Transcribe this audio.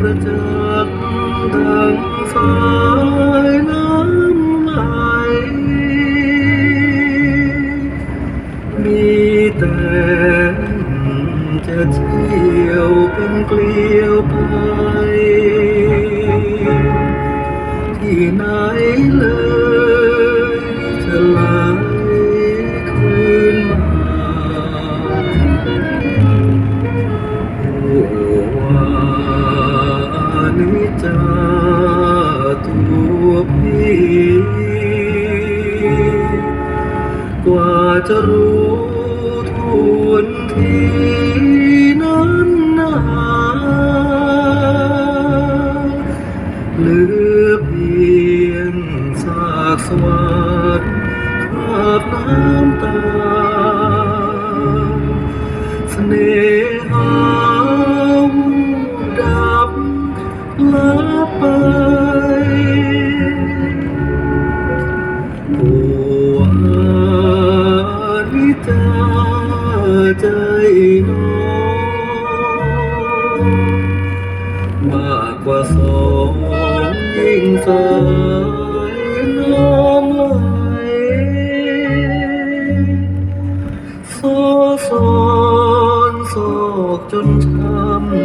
ประจักษ์ดังสายน้ำไหลมีแต่จะเที่ยวเป็นเกลียวไป ที่ไหนเลย พี่ กว่าจะรู้ทวนทีนั้นนาเหลือเพียงซากสวรรค์คราบน้ำตา ใจน้องมากกว่าสองยิ่งสายน้ำไหลโซซอนโศกจนช้ำ